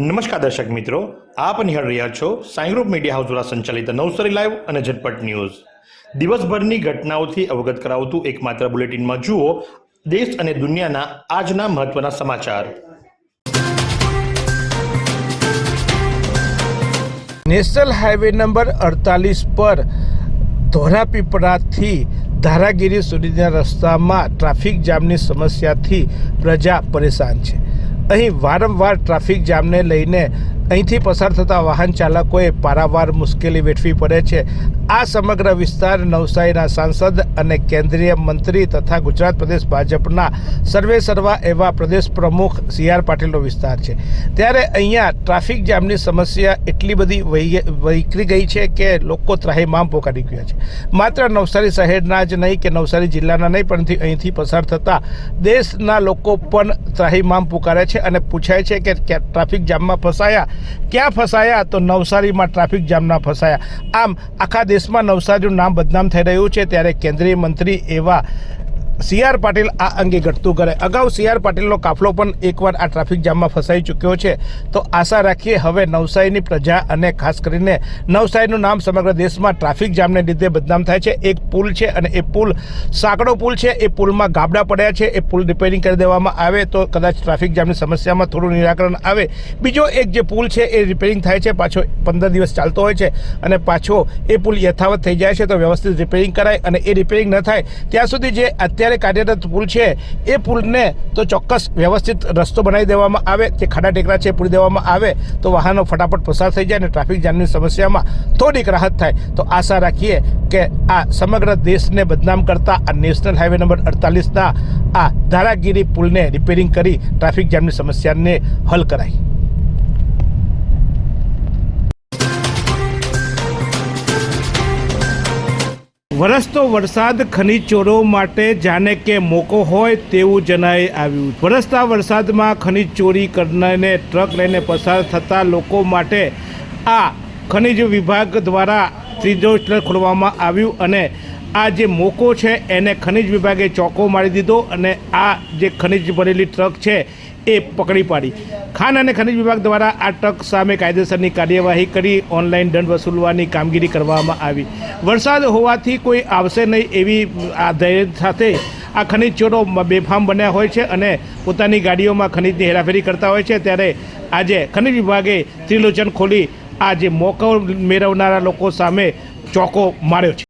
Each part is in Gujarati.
નમસ્કાર દર્શક મિત્રો, આપ નિહાળ રહ્યા છો સાઈ ગ્રુપ મીડિયા હાઉસ દ્વારા સંચાલિત નવસારી લાઈવ અને ઝટપટ ન્યૂઝ. દિવસભરની ઘટનાઓથી અવગત કરાવતું એકમાત્ર બુલેટિનમાં જુઓ દેશ અને દુનિયાના આજના મહત્વના સમાચાર. નેશનલ હાઈવે નંબર અડતાલીસ પર ધોરાપીપળાથી ધારાગીરી સુધીના રસ્તામાં ટ્રાફિક જામની સમસ્યાથી પ્રજા પરેશાન છે. અહીં વારંવાર ટ્રાફિક જામને લઈને અહીંથી પસાર થતા વાહન ચાલકોએ પારાવાર મુશ્કેલી વેઠવી પડે છે. આ સમગ્ર વિસ્તાર નવસારીના સાંસદ અને કેન્દ્રીય મંત્રી તથા ગુજરાત પ્રદેશ ભાજપના સર્વે સર્વા એવા પ્રદેશ પ્રમુખ સી આર પાટીલનો વિસ્તાર છે. ત્યારે અહીંયા ટ્રાફિક જામની સમસ્યા એટલી બધી વહી વહીકરી ગઈ છે કે લોકો ત્રાહીમામ પોકારી ગયા છે. માત્ર નવસારી શહેરના જ નહીં કે નવસારી જિલ્લાના નહીં, પરંતુ અહીંથી પસાર થતા દેશના લોકો પણ ત્રાહીમામ પુકારે છે અને પૂછાય છે કે ટ્રાફિક જામમાં ફસાયા ક્યાં ફસાયા? તો નવસારીમાં ટ્રાફિક જામના ફસાયા. આમ આખા દેશમાં નવસારીનું નામ બદનામ થઈ રહ્યું છે. ત્યારે કેન્દ્રીય મંત્રી એવા સી આર પાટીલ આ અંગે ઘટતું કરે. અગાઉ સી આર પાટીલનો કાફલો પણ એકવાર આ ટ્રાફિક જામમાં ફસાઈ ચૂક્યો છે. તો આશા રાખીએ હવે નવસારીની પ્રજા અને ખાસ કરીને નવસારીનું નામ સમગ્ર દેશમાં ટ્રાફિક જામને લીધે બદનામ થાય છે. એક પુલ છે અને એ પુલ સાંકડો પુલ છે. એ પુલમાં ગાબડા પડ્યા છે. એ પુલ રિપેરિંગ કરી દેવામાં આવે તો કદાચ ટ્રાફિક જામની સમસ્યામાં થોડું નિરાકરણ આવે. બીજો એક જે પુલ છે એ રિપેરિંગ થાય છે. પાછો પંદર દિવસ ચાલતો હોય છે અને પાછો એ પુલ યથાવત થઈ જાય છે. તો વ્યવસ્થિત રિપેરિંગ કરાય અને એ રિપેરિંગ ન થાય. ત્યાં સુધી જે અત્યારે કાર્યરત પુલ છે, એ પુલને તો ચોક્કસ વ્યવસ્થિત રસ્તો બનાવી દેવામાં આવે, જે ખાડા ટેકરા છે પૂરી દેવામાં આવે, તો વાહનો ફટાફટ પસાર થઈ જાય અને ટ્રાફિક જામની સમસ્યામાં થોડીક રાહત થાય. તો આશા રાખીએ કે આ સમગ્ર દેશને બદનામ કરતા આ નેશનલ હાઈવે નંબર અડતાલીસના આ ધારાગીરી પુલને રિપેરિંગ કરી ટ્રાફિક જામની સમસ્યાને હલ કરાય. વરસતો વરસાદ ખનીજ ચોરો માટે જાણે કે મોકો હોય તેવું જણાઈ આવ્યું. વરસતા વરસાદમાં ખનીજ ચોરી કરનારને ટ્રક લઈને પસાર થતા લોકો માટે આ ખનીજ વિભાગ દ્વારા ત્રીજો સ્લેબ ખોલવામાં આવ્યું અને આ જે મોકો છે એને ખનીજ વિભાગે ચોકો મારી દીધો અને આ જે ખનીજ ભરેલી ટ્રક છે એ પકડી પાડી. ખાન અને ખનીજ વિભાગ દ્વારા આ ટ્રક સામે કાયદેસરની કાર્યવાહી કરી ઓનલાઈન દંડ વસૂલવાની કામગીરી કરવામાં આવી. વરસાદ હોવાથી કોઈ આવશે નહીં એવી આ ધૈર્ય સાથે આ ખનિજ ચોરો બેફામ બન્યા હોય છે અને પોતાની ગાડીઓમાં ખનીજની હેરાફેરી કરતા હોય છે. ત્યારે આજે ખનિજ વિભાગે ત્રિલોચન ખોલી આ જે મોકો મેળવનારા લોકો સામે ચોકો માર્યો છે.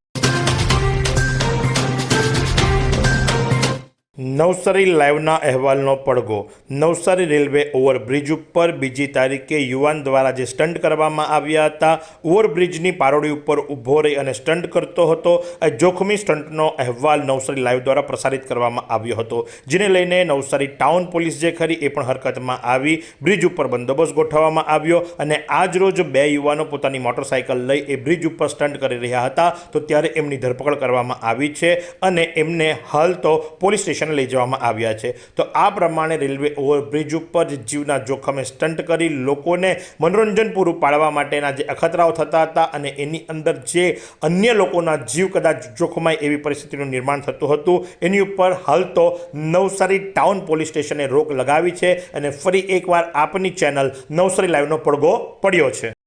નવસારી લાઈવના અહેવાલનો પડઘો. નવસારી રેલવે ઓવરબ્રિજ ઉપર બીજી તારીખે યુવાન દ્વારા જે સ્ટન્ટ કરવામાં આવ્યા હતા, ઓવરબ્રિજની પારોડી ઉપર ઊભો રહી અને સ્ટન્ટ કરતો હતો આ જોખમી સ્ટન્ટનો અહેવાલ નવસારી લાઈવ દ્વારા પ્રસારિત કરવામાં આવ્યો હતો, જેને લઈને નવસારી ટાઉન પોલીસ જે ખરી એ પણ હરકતમાં આવી, બ્રિજ ઉપર બંદોબસ્ત ગોઠવવામાં આવ્યો અને આજ રોજ બે યુવાનો પોતાની મોટરસાઇકલ લઈ એ બ્રિજ ઉપર સ્ટન્ટ કરી રહ્યા હતા, તો ત્યારે એમની ધરપકડ કરવામાં આવી છે અને એમને હાલ તો પોલીસ સ્ટેશન લઈ જવામાં આવ્યા છે. તો આ પ્રમાણે રેલવે ઓવરબ્રિજ ઉપર જીવના જોખમે સ્ટન્ટ કરી લોકોને મનોરંજન પૂરું પાડવા માટેના જે અખતરાઓ થતા હતા અને એની અંદર જે અન્ય લોકોના જીવ કદાચ જોખમાય એવી પરિસ્થિતિનું નિર્માણ થતું હતું, એની ઉપર હાલ તો નવસારી ટાઉન પોલીસ સ્ટેશને રોક લગાવી છે અને ફરી એકવાર આપની ચેનલ નવસારી લાઈવનો પડઘો પડ્યો છે.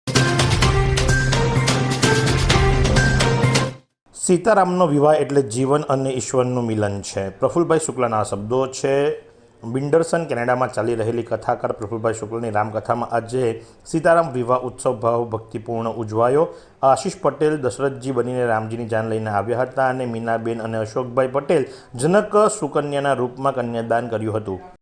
સીતારામનો વિવાહ એટલે જીવન અને ઈશ્વરનું મિલન છે. પ્રફુલભાઈ શુક્લાના શબ્દો છે. બિન્ડરસન કેનેડામાં ચાલી રહેલી કથાકાર પ્રફુલભાઈ શુક્લની રામકથામાં આજે સીતારામ વિવાહ ઉત્સવ ભાવ ભક્તિપૂર્ણ ઉજવાયો. આશીષ પટેલ, દશરથજી બનીને રામજીની જાન લઈને આવ્યા હતા અને મીનાબેન અને અશોકભાઈ પટેલ જનક સુકન્યાના રૂપમાં કન્યાદાન કર્યું હતું.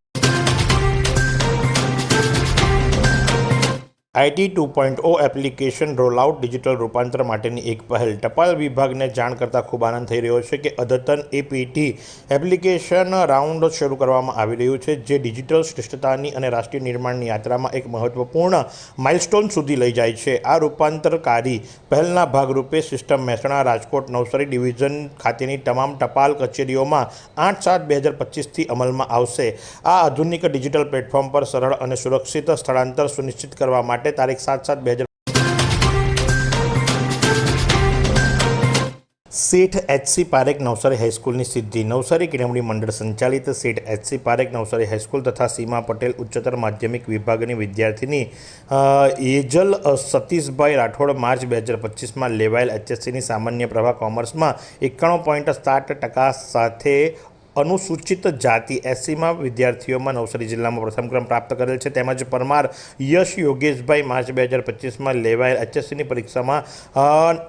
IT two point O application rollout digital રૂપાંતર માટેની એક પહેલ. ટપાલ વિભાગને જાણ કરતાં ખૂબ આનંદ થઈ રહ્યો છે કે અદ્યતન એપીટી એપ્લિકેશન રાઉન્ડ શરૂ કરવામાં આવી રહ્યું છે, જે ડિજિટલ શ્રેષ્ઠતાની અને રાષ્ટ્રીય નિર્માણની યાત્રામાં એક મહત્વપૂર્ણ માઇલસ્ટોન સુધી લઈ જાય છે. આ રૂપાંતરકારી પહેલના ભાગરૂપે સિસ્ટમ મહેસાણા, રાજકોટ, નવસારી ડિવિઝન ખાતેની તમામ ટપાલ કચેરીઓમાં આઠ સાત બે હજાર પચીસથી અમલમાં આવશે. આ આધુનિક ડિજિટલ પ્લેટફોર્મ પર સરળ અને સુરક્ષિત સ્થળાંતર સુનિશ્ચિત કરવા માટે તારીખ સાત સાત બે હજાર શેઠ એચસી પારેખ નવસારી હાઈસ્કૂલની સિદ્ધિ. નવસારી કેળવણી મંડળ સંચાલિત શેઠ એચસી પારેખ નવસારી હાઈસ્કૂલ તથા સીમા પટેલ ઉચ્ચતર માધ્યમિક વિભાગની વિદ્યાર્થીની એજલ સતીશભાઈ રાઠોડ માર્ચ બે હજાર પચીસમાં લેવાયેલ એચએસસીની સામાન્ય પ્રભા કોમર્સમાં એકાણું પોઈન્ટ સાત ટકા સાથે અનુસૂચિત જાતિ એસસીમાં વિદ્યાર્થીઓમાં નવસારી જિલ્લામાં પ્રથમ ક્રમ પ્રાપ્ત કરેલ છે. તેમજ પરમાર યશ યોગેશભાઈ માર્ચ બે હજાર પચીસમાં લેવાયેલ એચએસસીની પરીક્ષામાં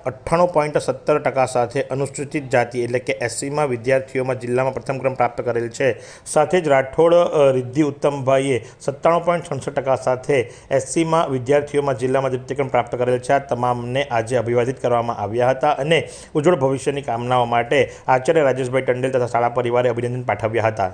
અઠ્ઠાણું પોઈન્ટ સત્તર ટકા સાથે અનુસૂચિત જાતિ એટલે કે એસસીમાં વિદ્યાર્થીઓમાં જિલ્લામાં પ્રથમ ક્રમ પ્રાપ્ત કરેલ છે. સાથે જ રાઠોડ રિદ્ધિ ઉત્તમભાઈએ સત્તાણું પોઈન્ટ છણસઠ ટકા સાથે એસસીમાં વિદ્યાર્થીઓમાં જિલ્લામાં દ્વિતીય ક્રમ પ્રાપ્ત કરેલ છે. આ તમામને આજે અભિવાદિત કરવામાં આવ્યા હતા અને ઉજ્જવળ ભવિષ્યની કામનાઓ માટે આચાર્ય રાજેશભાઈ ટંડેલ તથા શાળા પરિવારે અભિનંદન પાઠવ્યા હતા.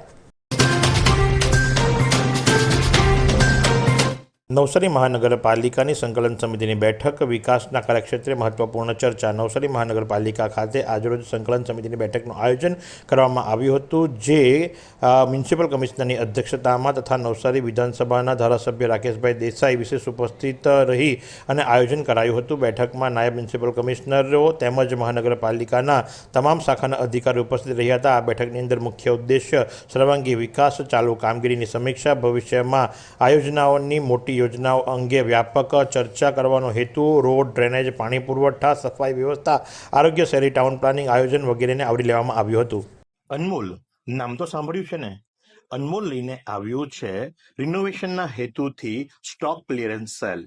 નવસારી મહાનગરપાલિકાની સંકલન સમિતિની બેઠક, વિકાસના કાર્યક્ષેત્રે મહત્વપૂર્ણ ચર્ચા. નવસારી મહાનગરપાલિકા ખાતે આજરોજ સંકલન સમિતિની બેઠકનું આયોજન કરવામાં આવ્યું હતું, જે મ્યુનિસિપલ કમિશનરની અધ્યક્ષતામાં તથા નવસારી વિધાનસભાના ધારાસભ્ય રાકેશભાઈ દેસાઈ વિશેષ ઉપસ્થિત રહી અને આયોજન કરાયું હતું. બેઠકમાં નાયબ મ્યુનિસિપલ કમિશનરો તેમજ મહાનગરપાલિકાના તમામ શાખાના અધિકારીઓ ઉપસ્થિત રહ્યા હતા. આ બેઠકની અંદર મુખ્ય ઉદ્દેશ્ય સર્વાંગી વિકાસ, ચાલુ કામગીરીની સમીક્ષા, ભવિષ્યમાં આયોજનાઓની મોટી યોજનાઓ અંગે વ્યાપક ચર્ચા કરવાનો હેતુ, રોડ ડ્રેનેજ, પાણી પુરવઠા, સફાઈ વ્યવસ્થા, આરોગ્ય શહેરી ટાઉન પ્લાનિંગ આયોજન વગેરેને આવરી લેવામાં આવ્યું હતું. અનમોલ, નામ તો સાંભળ્યું છે ને? અનમોલ લઈને આવ્યું છે, રિનોવેશનના હેતુથી સ્ટોક ક્લિયરન્સ સેલ.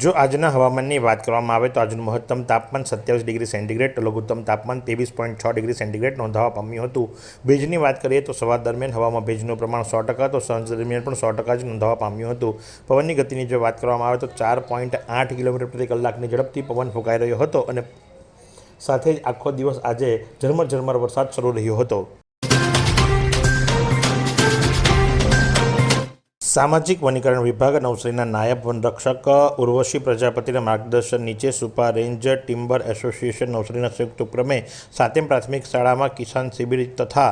જો આજના હવામાનની વાત કરવામાં આવે તો આજનું મહત્તમ તાપમાન સત્યાવીસ ડિગ્રી સેન્ટીગ્રેડ, લઘુત્તમ તાપમાન ત્રેવીસ પોઈન્ટ છ ડિગ્રી સેન્ટીગ્રેડ નોંધાવા પામ્યું હતું. ભેજની વાત કરીએ તો સવાર દરમિયાન હવામાં ભેજનું પ્રમાણ સો ટકા તો સાંજ દરમિયાન પણ સો ટકા જ નોંધાવા પામ્યું હતું. પવનની ગતિની જો વાત કરવામાં આવે તો ચાર પોઈન્ટ આઠ કિલોમીટર પ્રતિ કલાકની ઝડપથી પવન ફૂંકાઈ રહ્યો હતો અને સાથે જ આખો દિવસ આજે ઝરમર ઝરમર વરસાદ શરૂ રહ્યો હતો. સામાજિક વનીકરણ વિભાગ નવસારીના નાયબ વનરક્ષક ઉર્વશી પ્રજાપતિના માર્ગદર્શન નીચે સુપા રેન્જ ટિમ્બર એસોસિએશન નવસારીના સંયુક્ત ઉપક્રમે સાતેમ પ્રાથમિક શાળામાં કિસાન શિબિર તથા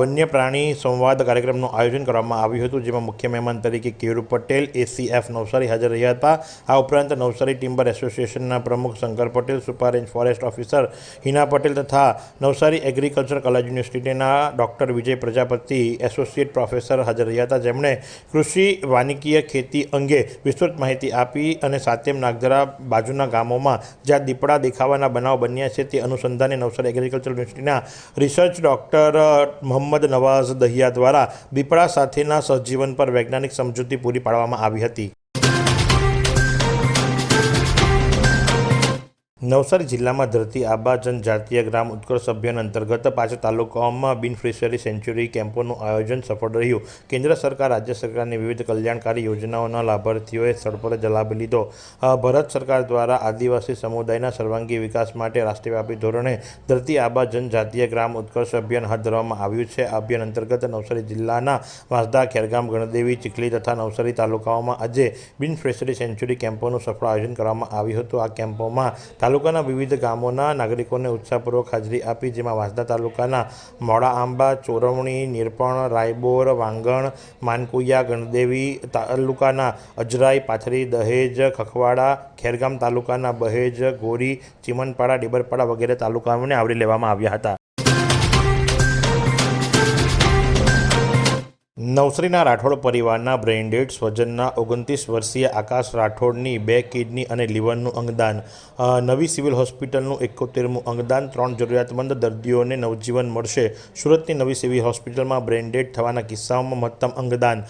વન્ય પ્રાણી સંવાદ કાર્યક્રમનું આયોજન કરવામાં આવ્યું હતું, જેમાં મુખ્ય મહેમાન તરીકે કેરુ પટેલ, એસીએફ નવસારી હાજર રહ્યા હતા. આ ઉપરાંત નવસારી ટિમ્બર એસોસિએશનના પ્રમુખ Shankar Patel Supa range forest officer Hina Patel તથા નવસારી એગ્રીકલ્ચર કલા યુનિવર્સિટીના doctor Vijay Prajapati, associate professor હાજર રહ્યા હતા. જેમણે કૃષિ વાનિકીય ખેતી અંગે વિસ્તૃત માહિતી આપી અને સાતેમ નાગધરા બાજુના ગામોમાં જ્યાં દીપડા દેખાવાના બનાવ બન્યા છે તે અનુસંધાને નવસારી એગ્રીકલ્ચર યુનિવર્સિટીના રિસર્ચ ડૉક્ટર મોહમ્મદ નવાઝ દહિયા દ્વારા દીપડા સાથેના સહજીવન પર વૈજ્ઞાનિક સમજૂતી પૂરી પાડવામાં આવી હતી. નવસારી જિલ્લામાં ધરતી આબા જનજાતીય ગ્રામ ઉત્કર્ષ અભિયાન અંતર્ગત પાંચ તાલુકાઓમાં બિન ફિશરી સેન્ચુરી કેમ્પોનું આયોજન સફળ રહ્યું. કેન્દ્ર સરકાર, રાજ્ય સરકારની વિવિધ કલ્યાણકારી યોજનાઓના લાભાર્થીઓએ સ્થળ પર જ લાભ લીધો. ભારત સરકાર દ્વારા આદિવાસી સમુદાયના સર્વાંગી વિકાસ માટે રાષ્ટ્રવ્યાપી ધોરણે ધરતી આબા જનજાતીય ગ્રામ ઉત્કર્ષ અભિયાન હાથ ધરવામાં આવ્યું છે. આ અભિયાન અંતર્ગત નવસારી જિલ્લાના વાંસદા, ખેરગામ, ગણદેવી, ચીખલી તથા નવસારી તાલુકાઓમાં આજે બિન ફિશરી સેન્ચુરી કેમ્પોનું સફળ આયોજન કરવામાં આવ્યું હતું. આ કેમ્પોમાં તાલુકાના વિવિધ ગામોના નાગરિકોને ઉત્સાહપૂર્વક હાજરી આપી, જેમાં વાંસદા તાલુકાના મોડા આંબા ચોરવણી, નિરપણ, રાયબોર, વાંગણ, માનકુયા, ગણદેવી તાલુકાના અજરાઈ, પાથરી, દહેજ, ખખવાડા, ખેરગામ તાલુકાના બહેજ, ગોરી, ચીમનપાડા, ડીબરપાડા વગેરે તાલુકાઓને આવરી લેવામાં આવ્યા હતા. નવસારીના રાઠોડ પરિવારના બ્રેઇનડેડ સ્વજનના ઓગણત્રીસ વર્ષીય આકાશ રાઠોડની બે કિડની અને લીવરનું અંગદાન. નવી સિવિલ હોસ્પિટલનું એકોતેરમું અંગદાન. ત્રણ જરૂરિયાતમંદ દર્દીઓને નવજીવન મળશે. સુરતની નવી સિવિલ હોસ્પિટલમાં બ્રેઇનડેડ થવાના કિસ્સાઓમાં મહત્તમ અંગદાન.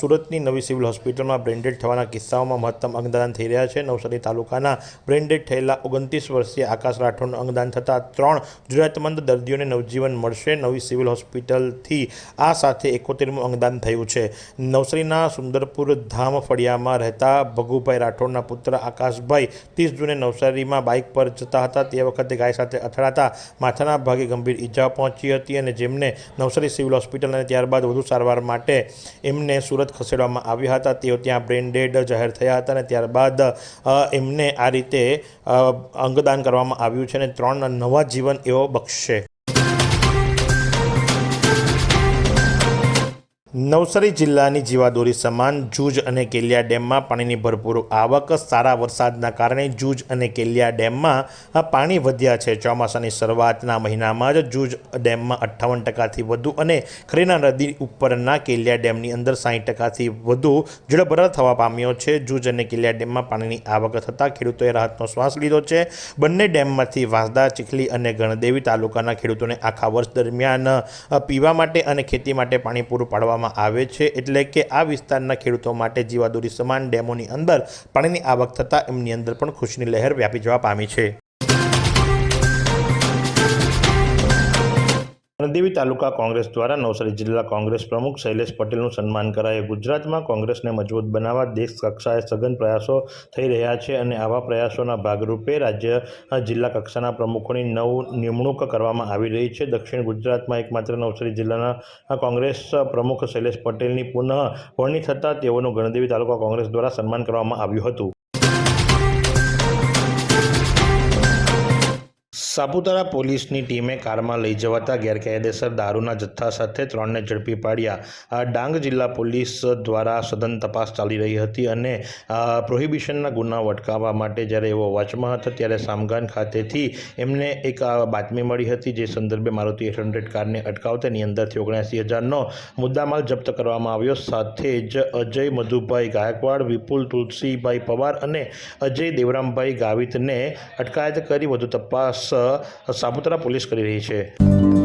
સુરતની નવી સિવિલ હોસ્પિટલમાં બ્રેઇનડેડ થવાના કિસ્સાઓમાં મહત્તમ અંગદાન થઈ રહ્યા છે. નવસારી તાલુકાના બ્રેઇનડેડ થયેલા ઓગણત્રીસ વર્ષીય આકાશ રાઠોડનું અંગદાન થતાં ત્રણ જરૂરિયાતમંદ દર્દીઓને નવજીવન મળશે. નવી સિવિલ હોસ્પિટલથી આ સાથે એકોતેરમું અંગદાન થયું છે. નવસારીના સુંદરપુર ધામ ફળિયામાં રહેતા ભગુભાઈ રાઠોડના પુત્ર આકાશભાઈ ત્રીસ જૂને નવસારીમાં બાઇક પર જતા હતા. તે વખતે ગાય સાથે અથડાતા માથાના ભાગે ગંભીર ઈજા પહોંચી હતી અને જેમને નવસારી સિવિલ હોસ્પિટલ અને ત્યારબાદ વધુ સારવાર માટે એમને સુરત ખસેડવામાં આવ્યા હતા. તેઓ ત્યાં બ્રેન ડેડ જાહેર થયા હતા અને ત્યારબાદ એમને આ રીતે અંગદાન કરવામાં આવ્યું છે અને ત્રણ નવા જીવન એવો બક્ષશે. નવસારી જિલ્લાની જીવાદોરી સમાન જૂજ અને કેલિયા ડેમમાં પાણીની ભરપૂર આવક, સારા વરસાદના કારણે જૂજ અને કેલિયા ડેમમાં પાણી વધ્યા છે. ચોમાસાની શરૂઆતના મહિનામાં જ જૂજ ડેમમાં અઠ્ઠાવન ટકાથી વધુ અને ખરીના નદી ઉપરના કેલિયા ડેમની અંદર સાઠ ટકાથી વધુ જળભરાવ થવા પામ્યો છે. જૂજ અને કેલિયા ડેમમાં પાણીની આવક થતાં ખેડૂતોએ રાહતનો શ્વાસ લીધો છે. બંને ડેમમાંથી વાંસદા, ચીખલી અને ગણદેવી તાલુકાના ખેડૂતોને આખા વર્ષ દરમિયાન પીવા માટે અને ખેતી માટે પાણી પૂરું પાડવામાં આવે છે એટલે કે આ વિસ્તારના ખેડૂતો માટે જીવાદોરી સમાન ડેમોની અંદર પાણીની આવક થતાં એમની અંદર પણ ખુશીની લહેર વ્યાપી જવા પામી છે. ગણદેવી તાલુકા કોંગ્રેસ દ્વારા નવસારી જિલ્લા કોંગ્રેસ પ્રમુખ શૈલેષ પટેલનું સન્માન કરાયું. ગુજરાતમાં કોંગ્રેસને મજબૂત બનાવવા દેશ કક્ષાએ સઘન પ્રયાસો થઈ રહ્યા છે અને આવા પ્રયાસોના ભાગરૂપે રાજ્ય જિલ્લા કક્ષાના પ્રમુખોની નવ નિમણૂક કરવામાં આવી રહી છે. દક્ષિણ ગુજરાતમાં એકમાત્ર નવસારી જિલ્લાના કોંગ્રેસ પ્રમુખ શૈલેષ પટેલની પુનઃ વરણી થતાં તેઓનું ગણદેવી તાલુકા કોંગ્રેસ દ્વારા સન્માન કરવામાં આવ્યું હતું. સાપુતારા પોલીસની ટીમે કારમાં લઈ જવાતા ગેરકાયદેસર દારૂના જથ્થા સાથે ત્રણને ઝડપી પાડ્યા. આ ડાંગ જિલ્લા પોલીસ દ્વારા સઘન તપાસ ચાલી રહી હતી અને પ્રોહિબિશનના ગુનાઓ અટકાવવા માટે જ્યારે એવો વોચમાં હતો ત્યારે સામગાન ખાતેથી એમને એક બાતમી મળી હતી જે સંદર્ભે મારુતિ એટ હંડ્રેડ કારને અટકાવતાની અંદરથી ઓગણસી હજારનો મુદ્દામાલ જપ્ત કરવામાં આવ્યો. સાથે જ અજય મધુભાઈ ગાયકવાડ, વિપુલ તુલસીભાઈ પવાર અને અજય દેવરામભાઈ ગાવિતને અટકાયત કરી વધુ તપાસ સાપુતારા પોલીસ કરી રહી છે.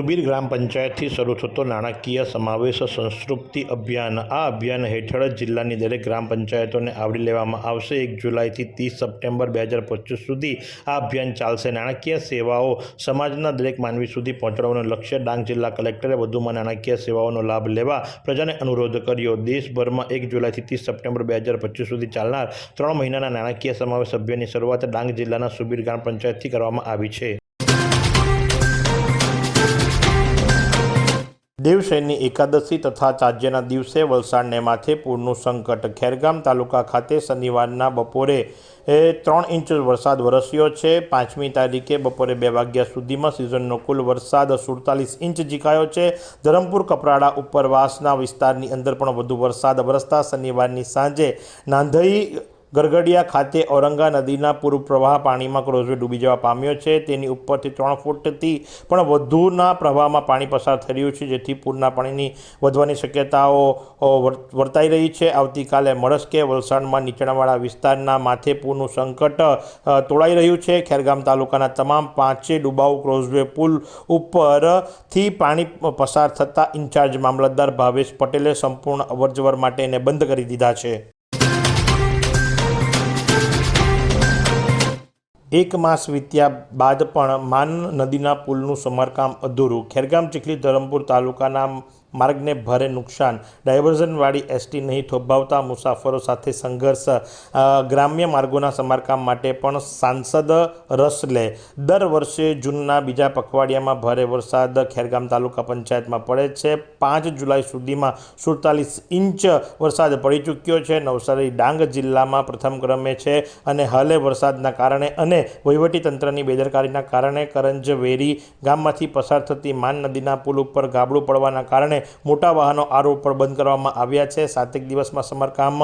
સુબીર ગ્રામ પંચાયતથી શરૂ થતો નાણાકીય સમાવેશ સંસ્કૃપ્તિ અભિયાન, આ અભિયાન હેઠળ જિલ્લાની દરેક ગ્રામ પંચાયતોને આવરી લેવામાં આવશે. એક જુલાઈથી ત્રીસ સપ્ટેમ્બર બે હજાર પચીસ સુધી આ અભિયાન ચાલશે. નાણાકીય સેવાઓ સમાજના દરેક માનવી સુધી પહોંચાડવાનું લક્ષ્ય ડાંગ જિલ્લા કલેક્ટરે વધુમાં નાણાકીય સેવાઓનો લાભ લેવા પ્રજાને અનુરોધ કર્યો. દેશભરમાં એક જુલાઈથી ત્રીસ સપ્ટેમ્બર બે હજાર પચીસ સુધી ચાલનાર ત્રણ મહિનાના નાણાકીય સમાવેશ અભિયાનની શરૂઆત ડાંગ જિલ્લાના સુબીર ગ્રામ પંચાયતથી કરવામાં આવી છે. દેવશયની એકાદશી તથા ચાજ્યના દિવસે વલસાડને માથે પૂરનું સંકટ. ખેરગામ તાલુકા ખાતે શનિવારના બપોરે, એ ત્રણ ઇંચ વરસાદ વરસ્યો છે. પાંચમી તારીખે બપોરે બે વાગ્યા સુધીમાં સિઝનનો કુલ વરસાદ સુડતાલીસ ઇંચ જીકાયો છે. ધરમપુર કપરાડા ઉપરવાસના વિસ્તારની અંદર પણ વધુ વરસાદ વરસતા શનિવારની સાંજે નાંધઈ ગરગડિયા ખાતે ઔરંગા નદીના પૂર્વ પ્રવાહ પાણીમાં ક્રોઝવે ડૂબી જવા પામ્યો છે. તેની ઉપરથી ત્રણ ફૂટથી પણ વધુના પ્રવાહમાં પાણી પસાર થઈ રહ્યું છે, જેથી પૂરના પાણીની વધવાની શક્યતાઓ વર્તાઈ રહી છે. આવતીકાલે મળસ્કે વલસાડમાં નીચાણવાળા વિસ્તારના માથે પૂરનું સંકટ તોડાઈ રહ્યું છે. ખેરગામ તાલુકાના તમામ પાંચે ડુબાઉ ક્રોઝવે પુલ ઉપરથી પાણી પસાર થતાં ઇન્ચાર્જ મામલતદાર ભાવેશ પટેલે સંપૂર્ણ અવરજવર માટે એને બંધ કરી દીધા છે. એક માસ વીત્યા બાદ પણ માન નદીના પુલનું સમારકામ અધૂરું. ખેરગામ ચીખલી ધરમપુર તાલુકાના માર્ગને ભારે નુકસાન. ડાયવર્ઝનવાળી એસટી નહીં થોભાવતા મુસાફરો સાથે સંઘર્ષ. ગ્રામ્ય માર્ગોના સમારકામ માટે પણ સાંસદ રસ લે. દર વર્ષે જૂનના બીજા પખવાડિયામાં ભારે વરસાદ ખેરગામ તાલુકા પંચાયતમાં પડે છે. પાંચ જુલાઈ સુધીમાં સુડતાલીસ ઇંચ વરસાદ પડી ચૂક્યો છે. નવસારી ડાંગ જિલ્લામાં પ્રથમ ક્રમે છે અને હાલે વરસાદના કારણે અને વહીવટીતંત્રની બેદરકારીના કારણે કરંજવેરી ગામમાંથી પસાર થતી માન નદીના પુલ ઉપર ગાબડું પડવાના કારણે મોટા વાહનો આ રોડ પર બંધ કરવામાં આવ્યા છે. સાતેક દિવસમાં સમારકામ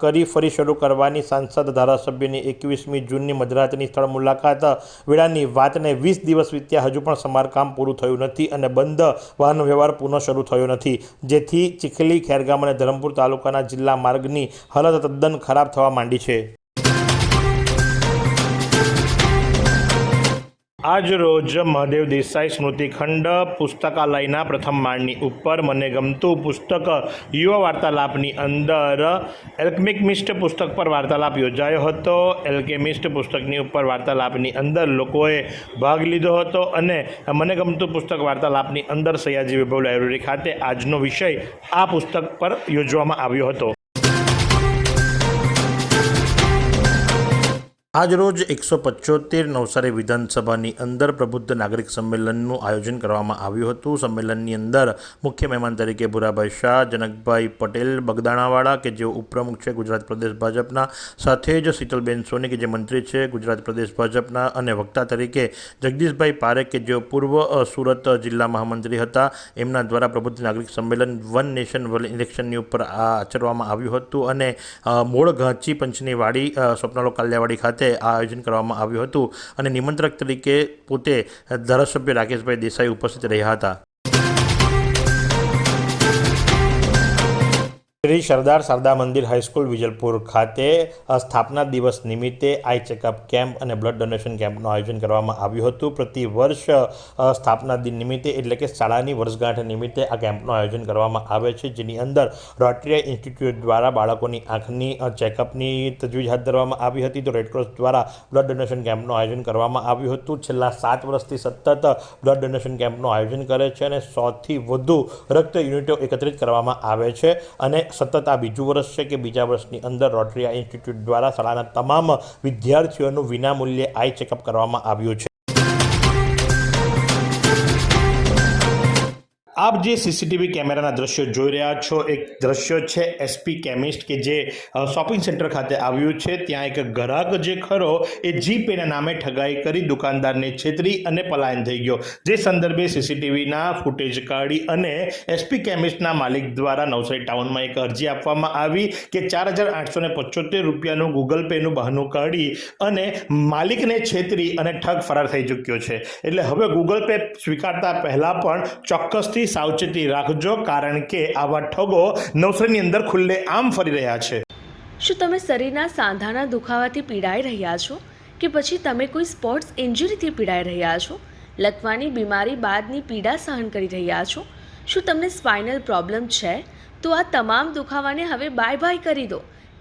કરી ફરી શરૂ કરવાની સાંસદ ધારાસભ્યની એકવીસમી જૂનની મધરાતની સ્થળ મુલાકાત. વેળાની વાતને વીસ દિવસ વીત્યા હજુ પણ સમારકામ પૂરું થયું નથી અને બંધ વાહન વ્યવહાર પુનઃ શરૂ થયો નથી. જેથી ચીખલી, ખેરગામ અને ધરમપુર તાલુકાના જિલ્લા માર્ગની હાલત તદ્દન ખરાબ થવા માંડી છે. આજ રોજ મહાદેવ દેસાઈ સ્મૃતિખંડ પુસ્તકાલયના પ્રથમ માળની ઉપર મને ગમતું પુસ્તક યુવા વાર્તાલાપની અંદર એલ્કેમિસ્ટ પુસ્તક પર વાર્તાલાપ યોજાયો હતો. એલ્કેમિસ્ટ પુસ્તકની ઉપર વાર્તાલાપની અંદર લોકોએ ભાગ લીધો હતો અને મને ગમતું પુસ્તક વાર્તાલાપની અંદર સયાજી વિભવ લાઇબ્રેરી ખાતે આજનો વિષય આ પુસ્તક પર યોજવામાં આવ્યો હતો. આજરોજ એકસો પચોતેર નવસારી વિધાનસભાની અંદર પ્રબુદ્ધ નાગરિક સંમેલનનું આયોજન કરવામાં આવ્યું હતું. સંમેલનની અંદર મુખ્ય મહેમાન તરીકે ભુરાભાઈ શાહ, જનકભાઈ પટેલ બગદાણાવાળા કે જેઓ ઉપપ્રમુખ છે ગુજરાત પ્રદેશ ભાજપના, સાથે જ શીતલબેન સોની કે જે મંત્રી છે ગુજરાત પ્રદેશ ભાજપના અને વક્તા તરીકે જગદીશભાઈ પારેખ કે જેઓ પૂર્વ સુરત જિલ્લા મહામંત્રી હતા. એમના દ્વારા પ્રબુદ્ધ નાગરિક સંમેલન વન નેશન વન ઇલેક્શનની ઉપર આચરવામાં આવ્યું હતું અને મૂળ ઘાંચી પંચની વાડી સ્વપ્નાલો કાલ્યાવાડી ખાતે આ આયોજન કરવામાં આવ્યું હતું અને નિમંત્રક તરીકે પોતે ધારાસભ્ય રાકેશભાઈ દેસાઈ ઉપસ્થિત રહ્યા હતા. શ્રી સરદાર શારદા મંદિર હાઈસ્કૂલ વિજલપુર ખાતે સ્થાપના દિવસ નિમિત્તે આઈ ચેકઅપ કેમ્પ અને બ્લડ ડોનેશન કેમ્પનું આયોજન કરવામાં આવ્યું હતું. પ્રતિ વર્ષ સ્થાપના દિન નિમિત્તે એટલે કે શાળાની વર્ષગાંઠ નિમિત્તે આ કેમ્પનું આયોજન કરવામાં આવે છે, જેની અંદર રોટરી ઇન્સ્ટિટ્યૂટ દ્વારા બાળકોની આંખની ચેકઅપની તજવીજ હાથ ધરવામાં આવી હતી. તો રેડક્રોસ દ્વારા બ્લડ ડોનેશન કેમ્પનું આયોજન કરવામાં આવ્યું હતું. છેલ્લા સાત વર્ષથી સતત બ્લડ ડોનેશન કેમ્પનું આયોજન કરે છે અને સોથી વધુ રક્ત યુનિટો એકત્રિત કરવામાં આવે છે અને સતત આ બીજું વર્ષ છે કે બીજા વર્ષની અંદર રોટરી ઇન્સ્ટિટ્યૂટ દ્વારા શાળાના તમામ વિદ્યાર્થીઓનું વિનામૂલ્યે આઈ ચેકઅપ કરવામાં આવ્યું છે. આપ જે સીસીટીવી કેમેરાના દ્રશ્યો જોઈ રહ્યા છો, એક દ્રશ્ય છે એસપી કેમિસ્ટ કે જે શોપિંગ સેન્ટર ખાતે આવ્યું છે. ત્યાં એક ગ્રાહક જે ખરો, એ જીપેના નામે ઠગાઈ કરી દુકાનદારને છેતરી અને પલાયન થઈ ગયો. જે સંદર્ભે સીસીટીવીના ફૂટેજ કાઢી અને એસપી કેમિસ્ટના માલિક દ્વારા નવસારી ટાઉનમાં એક અરજી આપવામાં આવી કે ચાર હજાર આઠસો ને પંચોતેર રૂપિયાનું ગૂગલ પેનું બહાનું કાઢી અને માલિકને છેતરી અને ઠગ ફરાર થઈ ચૂક્યો છે. એટલે હવે ગૂગલ પે સ્વીકારતા પહેલાં પણ ચોક્કસથી સાવચેતી રાખજો, કારણ કે આવા ઠગો નવસારીની અંદર ખુલ્લે આમ ફરી રહ્યા છે. શું તમે શરીરના સાંધાના દુખાવાથી પીડાઈ રહ્યા છો? કે પછી તમે કોઈ સ્પોર્ટ્સ ઇન્જરીથી પીડાઈ રહ્યા છો? લકવાની બીમારી બાદની પીડા સહન કરી રહ્યા છો? શું તમને સ્પાઇનલ પ્રોબ્લેમ છે? તો આ તમામ દુખાવાને હવે બાય બાય કરી દો.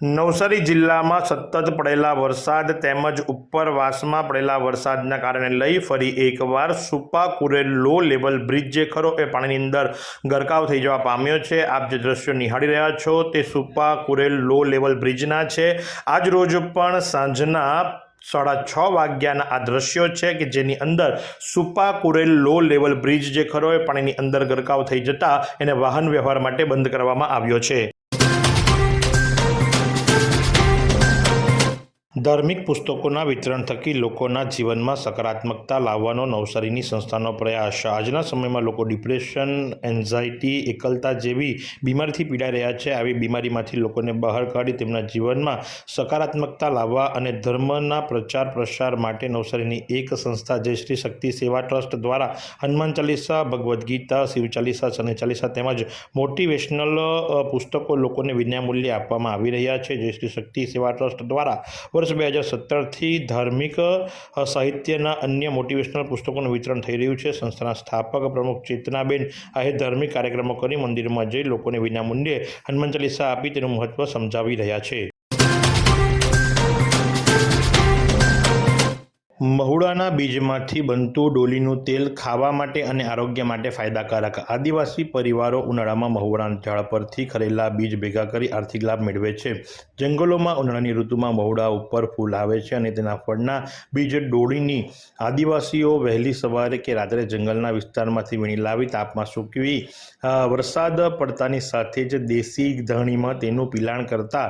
નવસારી જિલ્લામાં સતત પડેલા વરસાદ તેમજ ઉપરવાસમાં પડેલા વરસાદના કારણે લઈ ફરી એકવાર સુપાકુરે લો લેવલ બ્રિજ જે ખરો એ પાણીની અંદર ગરકાવ થઈ જવા પામ્યો છે. આપ જે દ્રશ્યો નિહાળી રહ્યા છો તે સુપાકુરે લો લેવલ બ્રિજના છે. આજ રોજ પણ સાંજના સાડા છ વાગ્યાના આ દ્રશ્યો છે કે જેની અંદર Supa Kurel low level bridge જે ખરો એ પાણીની અંદર ગરકાવ થઈ જતા એને વાહન વ્યવહાર માટે બંધ કરવામાં આવ્યો છે. ધાર્મિક પુસ્તકોના વિતરણ થકી લોકોના જીવનમાં સકારાત્મકતા લાવવાનો નવસારીની સંસ્થાનો પ્રયાસ. આજના સમયમાં લોકો ડિપ્રેશન, એન્ઝાયટી, એકલતા જેવી બીમારીથી પીડાઈ રહ્યા છે. આવી બીમારીમાંથી લોકોને બહાર કાઢી તેમના જીવનમાં સકારાત્મકતા લાવવા અને ધર્મના પ્રચાર પ્રસાર માટે નવસારીની એક સંસ્થા જય શ્રી શક્તિ સેવા ટ્રસ્ટ દ્વારા હનુમાન ચાલીસા, ભગવદ્ ગીતા, શિવ ચાલીસા, શનિ ચાલીસા તેમજ મોટિવેશનલ પુસ્તકો લોકોને વિનામૂલ્યે આપવામાં આવી રહ્યા છે. જય શ્રી શક્તિ સેવા ટ્રસ્ટ દ્વારા વર્ષ બે હજાર સત્તરથી ધાર્મિક સાહિત્યના અન્ય મોટિવેશનલ પુસ્તકોનું વિતરણ થઈ રહ્યું છે. સંસ્થાના સ્થાપક પ્રમુખ ચેતનાબેન આહે ધાર્મિક કાર્યક્રમો કરી મંદિરમાં જઈ લોકોને વિનામૂલ્યે હનુમાન ચાલીસા આપી તેનું મહત્વ સમજાવી રહ્યા છે. મહુડાના બીજમાંથી બનતું ડોલીનું તેલ ખાવા માટે અને આરોગ્ય માટે ફાયદાકારક. આદિવાસી પરિવારો ઉનાળામાં મહુડાના ઝાડ પરથી ખરેલા બીજ ભેગા કરી આર્થિક લાભ મેળવે છે. જંગલોમાં ઉનાળાની ઋતુમાં મહુડા ઉપર ફૂલ આવે છે અને તેના ફળના બીજ ડોળીની આદિવાસીઓ વહેલી સવારે કે રાત્રે જંગલના વિસ્તારમાંથી વીણી લાવી તાપમાં સૂકવી વરસાદ પડતાની સાથે જ દેશી ધણીમાં તેનું પિલાણ કરતા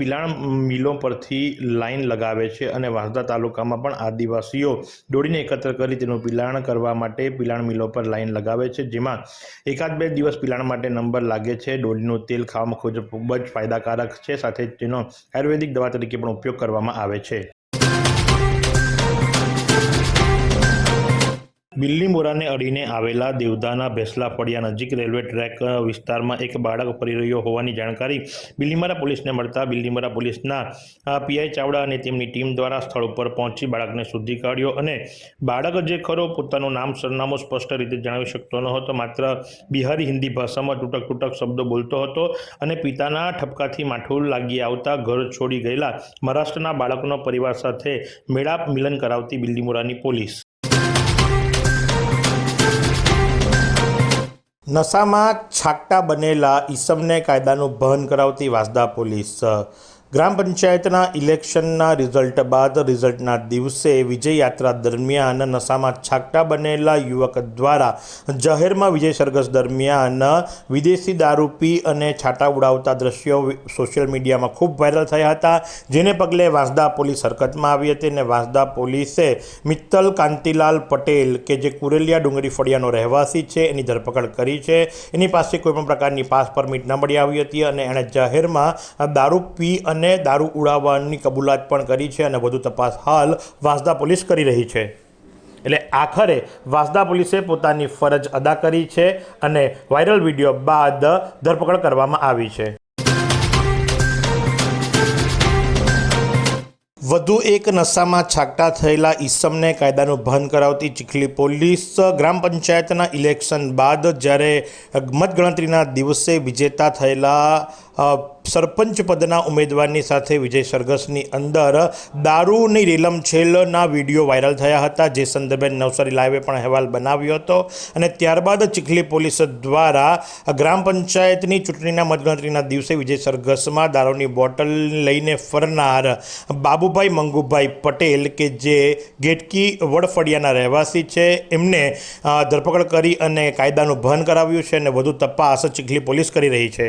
પિલાણ મિલો પરથી લાઈન લગાવે છે અને વાંસદા તાલુકામાં પણ આદિવાસીઓ દોડીને એકત્ર કરી તેનું પિલાણ કરવા માટે પિલાણ મિલો પર લાઈન લગાવે છે, જેમાં એકાદ બે દિવસ પિલાણ માટે નંબર લાગે છે. દોડીનું તેલ ખાવામાં ખૂબ જ ફાયદાકારક છે, સાથે તેનો આયુર્વેદિક દવા તરીકે પણ ઉપયોગ કરવામાં આવે છે. બિલ્લીમોરાને અડીને આવેલા દેવદાના ભેસલા ફળિયા નજીક રેલવે ટ્રેક વિસ્તારમાં એક બાળક ફરી રહ્યો હોવાની જાણકારી બિલ્લીમોરા પોલીસને મળતા બિલ્લીમોરા પોલીસના પીઆઈ ચાવડા અને તેમની ટીમ દ્વારા સ્થળ ઉપર પહોંચી બાળકને શોધી કાઢ્યો અને બાળક જે ખરો પોતાનું નામ સરનામું સ્પષ્ટ રીતે જણાવી શકતો ન હતો માત્ર બિહારી હિન્દી ભાષામાં તૂટક તૂટક શબ્દો બોલતો હતો અને પિતાના ઠપકાથી માઠું લાગી આવતા ઘર છોડી ગયેલા મહારાષ્ટ્રના બાળકનો પરિવાર સાથે મેળાપ મિલન કરાવતી બિલ્લીમોરાની પોલીસ. નશામાં છાકટા બનેલા ઈસમને કાયદાનું ભહન કરાવતી વાસદા પોલીસ ગ્રામ પંચાયતના ઇલેક્શનના રિઝલ્ટ બાદ રિઝલ્ટના દિવસે વિજય યાત્રા દરમિયાન નશામાં છાકટા બનેલા યુવક દ્વારા જાહેરમાં વિજય સરઘસ દરમિયાન વિદેશી દારૂ પી અને છાટા ઉડાવતા દ્રશ્યો સોશિયલ મીડિયામાં ખૂબ વાયરલ થયા હતા. જેને પગલે વાંસદા પોલીસ હરકતમાં આવી હતી અને વાંસદા પોલીસે મિત્તલ કાંતિલાલ પટેલ કે જે કુરેલિયા ડુંગરી ફળિયાનો રહેવાસી છે, એની ધરપકડ કરી છે. એની પાસે કોઈપણ પ્રકારની પાસ પરમિટ ન મળી આવી હતી અને એણે જાહેરમાં દારૂ પી અને દારૂ ઉડાવવાની કબૂલાત પણ કરી છે અને વધુ તપાસ હાલ વાંસદા પોલીસ કરી રહી છે. એટલે આખરે વાંસદા પોલીસે પોતાની ફરજ અદા કરી છે અને વાયરલ વીડિયો બાદ ધરપકડ કરવામાં આવી છે. વધુ એક નશામાં છાકટા થયેલા ઈસમને કાયદાનું ભંગ કરાવતી ચીખલી પોલીસ ગ્રામ પંચાયતના ઇલેક્શન બાદ જ્યારે મતગણતરીના દિવસે વિજેતા થયેલા સરપંચ પદના ઉમેદવારની સાથે વિજય સરઘસની અંદર દારૂની રેલમછેલના વીડિયો વાયરલ થયા હતા. જે સંદર્ભે નવસારી લાઈવે પણ અહેવાલ બનાવ્યો હતો અને ત્યારબાદ ચીખલી પોલીસ દ્વારા ગ્રામ પંચાયતની ચૂંટણીના મતગણતરીના દિવસે વિજય સરઘસમાં દારૂની બોટલ લઈને ફરનાર બાબુભાઈ મંગુભાઈ પટેલ, કે જે ગેટકી વડફળિયાના રહેવાસી છે, એમને ધરપકડ કરી અને કાયદાનું ભાન કરાવ્યું છે અને વધુ તપાસ ચીખલી પોલીસ કરી રહી છે.